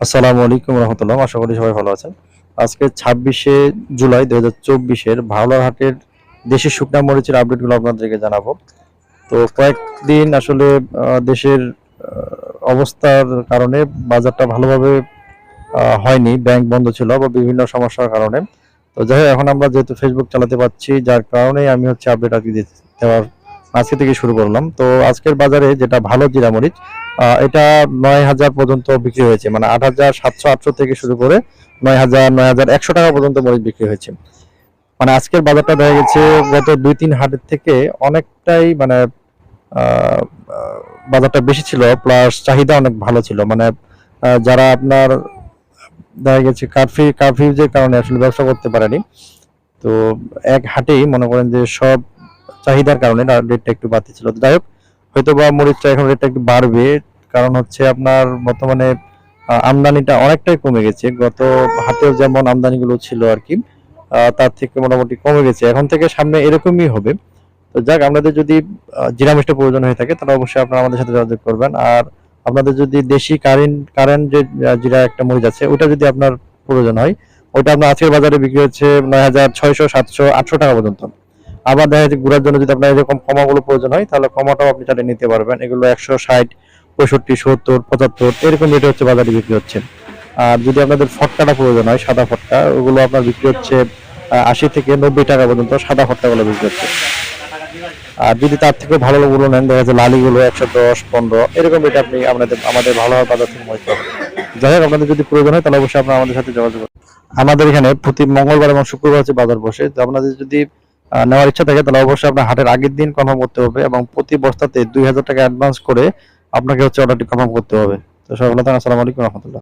আসসালামু আলাইকুম রহমতুল্লাহ, আশা করি সবাই ভালো আছেন। আজকে ছাব্বিশে জুলাই দু হাজার চব্বিশের ভাওলার হাটের দেশি শুকনা মরিচের আপডেটগুলো আপনাদেরকে জানাব। তো কয়েকদিন আসলে দেশের অবস্থার কারণে বাজারটা ভালোভাবে হয়নি, ব্যাংক বন্ধ ছিল বা বিভিন্ন সমস্যার কারণে। তো যাই এখন আমরা যেহেতু ফেসবুক চালাতে পারছি, যার কারণে আমি হচ্ছে আপডেট আর কি দিতে- দেওয়ার আজকে থেকে শুরু করলাম। তো আজকের বাজারে যেটা ভালো জিরা মরিচ এটা নয় হাজার পর্যন্ত বিক্রি হয়েছে। মানে আট হাজার সাতশো আটশো থেকে শুরু করে নয় হাজার নয় হাজার একশো টাকা পর্যন্ত মরিচ বিক্রি হয়েছে। মানে আজকের বাজারটা দেখা গেছে গত দুই তিন হাটের থেকে অনেকটাই মানে বাজারটা বেশি ছিল, প্লাস চাহিদা অনেক ভালো ছিল। মানে যারা আপনার দেখা গেছে কারফিউ কারফিউজের কারণে আসলে ব্যবসা করতে পারেনি, তো এক হাটেই মনে করেন যে সব চাহিদার কারণে রেটটা একটু বাড়তি ছিল। যাই হোক হয়তো বা মরিচটা এখন রেটটা একটু বাড়বে কারণ হচ্ছে আপনার বর্তমানে আমদানিটা অনেকটাই কমে গেছে। গত হাটেও যেমন আমদানিগুলো ছিল আর কি তার থেকে মোটামুটি কমে গেছে। এখন থেকে সামনে এরকমই হবে। তো যাক আপনাদের যদি আহ, জিরা মিষ্টি প্রয়োজন হয়ে থাকে তাহলে অবশ্যই আপনারা আমাদের সাথে যোগাযোগ করবেন। আর আপনাদের যদি দেশি কারেন্ট কারেন্ট যে জিরা একটা মরিচ আছে ওটা যদি আপনার প্রয়োজন হয় ওটা আপনার আজকের বাজারে বিক্রি হচ্ছে নয় হাজার ছয়শো সাতশো আটশো টাকা পর্যন্ত। আবার দেখা যাচ্ছে গুড়ার জন্য যদি আপনার এরকম কমাগুলো প্রয়োজন হয়, তাহলে কমাটাও আপনি চালিয়ে নিতে পারবেন। এগুলো একশো ষাট, পঁয়ষট্টি, সত্তর, পঁচাত্তর, এরকম রেটে হচ্ছে বাজারে বিক্রি হচ্ছে। আর যদি আপনাদের ফটকাটা প্রয়োজন হয়, সাদা ফটকা, ওগুলো আপনার বিক্রি হচ্ছে আশি থেকে নব্বই টাকা পর্যন্ত সাদা ফটকাগুলো বিক্রি হচ্ছে। আর যদি তার থেকে ভালো গুলো নেন, দেখা যাচ্ছে লালিগুলো একশো দশ, পনেরো, এরকম রেটে আপনি আপনাদের, আমাদের ভালো বাজার থেকে মনে পাবেন যাই হোক, আপনাদের যদি প্রয়োজন হয়, তাহলে অবশ্যই আপনারা আমাদের সাথে যোগাযোগ আমাদের এখানে প্রতি মঙ্গলবার এবং শুক্রবার হচ্ছে বাজার বসে। তো আপনাদের যদি নেওয়ার ইচ্ছা থাকে, তাহলে অবশ্যই আপনার হাটের আগের দিন কনফার্ম করতে হবে এবং প্রতি বস্তাতে দুই হাজার টাকা অ্যাডভান্স করে আপনাকে হচ্ছে অর্ডারটি কনফার্ম করতে হবে। তো সবাই ভালো আসসালামু আলাইকুম রহমতুল্লাহ।